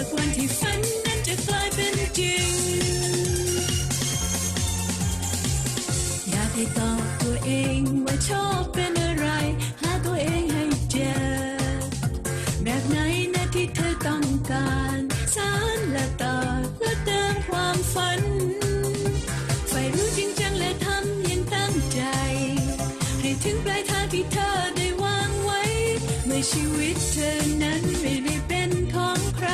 สักวันที่ฝันนั้นจะกลายเป็นจริง อยากให้ตอบตัวเองว่าชอบเป็นอะไร หาตัวเองให้เจอ แบบไหนนะที่เธอต้องการสารและต่อและเติมความฝันใฝ่รู้จริงจังและทำอยังตั้งใจ ให้ถึงปลายทางที่เธอได้ เมื่อชีวิตเธอนั้นไม่ได้เป็นของใคร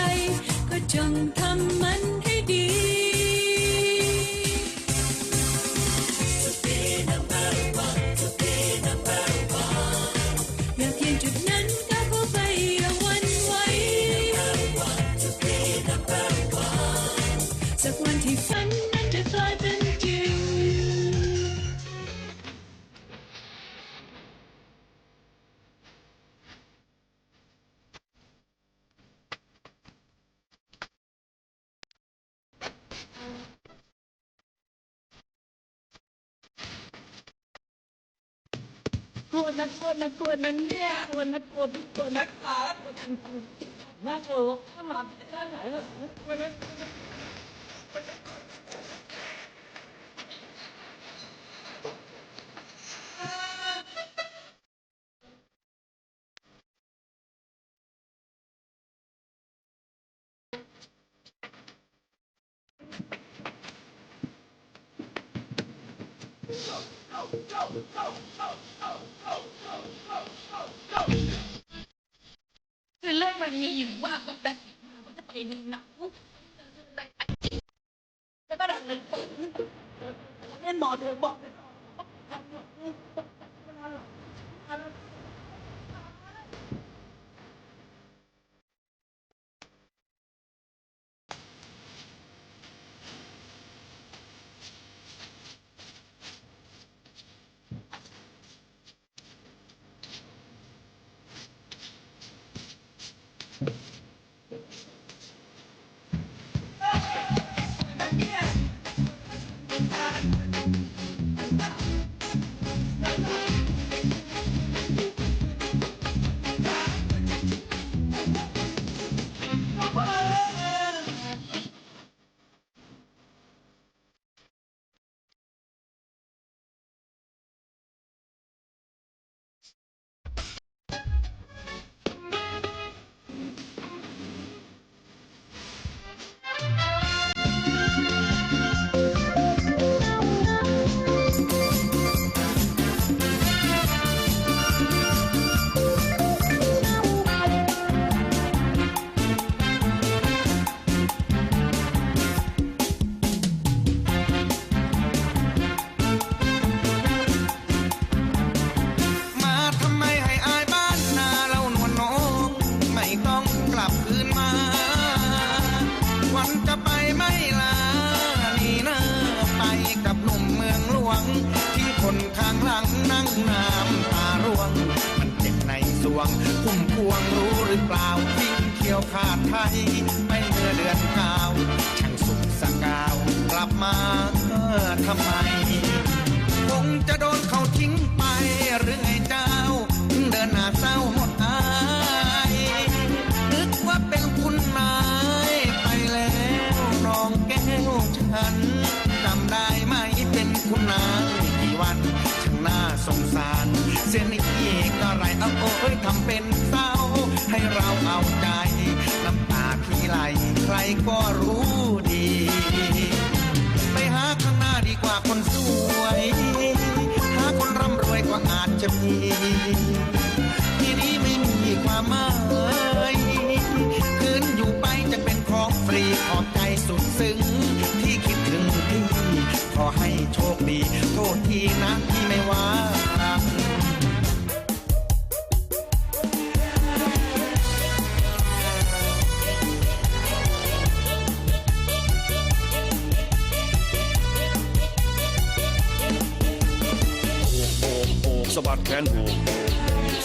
ก็จงทำมันให้ดี กลัวนะกลัวนะกลัวนเนี่ยกลัวนะกลัวกลัวนขาน่ากลัวถ้ามาได้ไหนกลัวนะ คือเรื่องมันมีอยู่ว่าแบบจะไปหนึ่งหนังแล้วก็ดังหนึ่งเล่นหมอเธอบอกมา วงพุ่มพวงรู้หรือเปล่าทิ้งเขียวขาดไทยไปเมื่อเดือนเก้าช่างสุขสกาว กลับมาเออทำไม คงจะโดนเขาทิ้งไปหรือไงเจ้า เดินหน้าเศร้าหมดอายนึกว่าเป็นคุณนายไปแล้วน้องแก้วฉันจำได้ไหมเป็นคุณนายกี่วันช่างน่าสงสารเสียนี เอาโอ้ยทำเป็นเศร้า ให้เราเอาใจ น้ำตาพี่ไหลใครก็รู้ดี ไปหาข้างหน้าดีกว่าคนสวย หาคนร่ำรวยก็อาจจะมีที่นี้ไม่มีความหมายคืนอยู่ไปจะเป็นของฟรีขอบใจสุดซึ้งที่คิดถึงพี่ขอให้โชคดี โทษทีนะที่ไม่ว่า สะบัดแขนโบก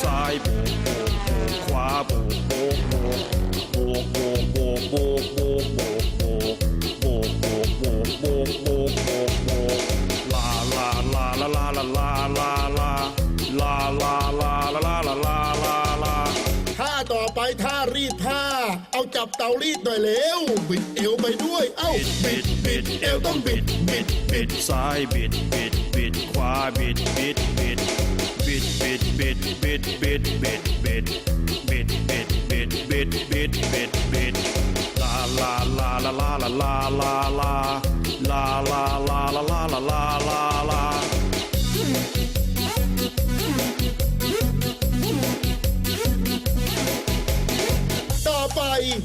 ซ้ายโบกโบกโบกขวาโบกโบกโบกโบกโบกโบกโบกโบกโบกโบกโบกโบกโบกโบกโบก เอาจับเตารีดหน่อยเร็วบิดเอวไปด้วย เอ้าบิดบิดเอวต้องบิดบิดบิดซ้ายบิดบิดบิดขวาบิดบิดบิดบิดบิดบิดบิดบิดบิดบิดบิดบิดบิดบิดบิดบิดบิดลาลาลาลาลาลาลาลาลาลาลาลาลาลา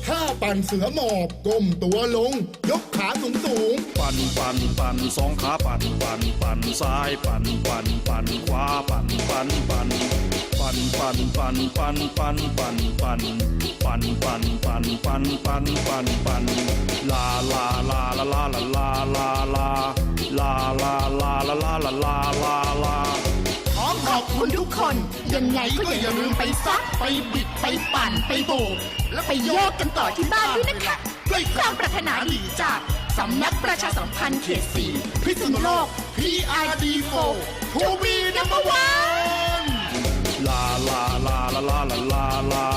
ท่าปั่นเสือหมอบก้มตัวลง ยกขาสูงสูงปั่นปั่นปั่นสองขาปั่นปั่นปั่นซ้ายปั่นปั่นปั่นขวาปั่นปั่นปั่นปั่นปั่นปั่นปั่นปั่นปั่นปั่นปั่นปั่นปั่นปั่นปั่นปั่นปั่นลาลาลาลาลาลาลาลาลาลาลาลาลาลาลาลาลาลาขอขอบคุณทุกคน ยังไงก็อย่าลืมไปซักไปบิดไปปั่นไปโบก ไปโยกกันต่อที่บ้านด้วยนะคะด้วยความปรารถนาดีจากสำนักประชาสัมพันธ์เขตสี่พิษณุโลก PRD4 ทูบีนัมเบอร์วันลาลาลาลาลาลาลา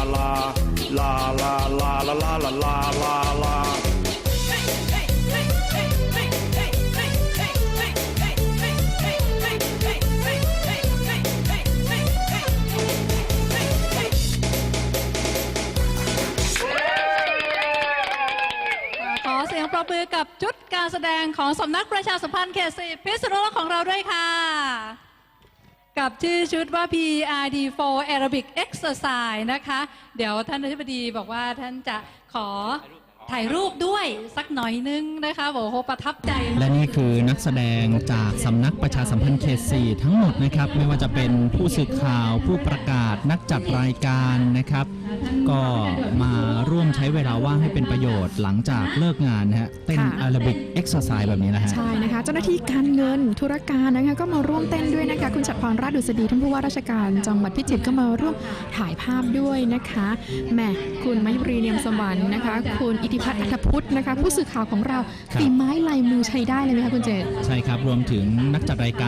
รบมือกับชุดการแสดงของสำนักประชาสัมพันธ์เขตสีพิษณุโลกของเราด้วยค่ะ กับชื่อชุดว่า PRD4 Aerobic Exercise นะคะ เดี๋ยวท่านอธิบดีบอกว่าท่านจะขอ ถ่ายรูปด้วยสักหน่อยนึงนะคะบอกโหประทับใจ และนี่คือนักแสดงจากสำนักประชาสัมพันธ์เขต4ทั้งหมดนะครับ ไม่ว่าจะเป็นผู้สื่อข่าวผู้ประกาศนักจัดรายการนะครับ ก็มาร่วมใช้เวลาว่างให้เป็นประโยชน์หลังจากเลิกงานนะฮะเต้นค่ะอาราบิกเอ็กซ์ไซส์แบบนี้นะฮะ ใช่นะคะ เจ้าหน้าที่การเงินธุรการนะคะก็มาร่วมเต้นด้วยนะคะ คุณชัดพรราชดุษฎีท่านผู้ว่าราชการจังหวัดพิจิตรก็มาร่วมถ่ายภาพด้วยนะคะแหมคุณมายุรีเนียมสวรรค์นะคะ คุณอิทธิพัฒน์อัธพุทธนะคะ ผู้สื่อข่าวของเราครับฝีไม้ลายมือใช้ได้เลยไหมคะคุณเจตใช่ครับรวมถึงนักจัดรายการ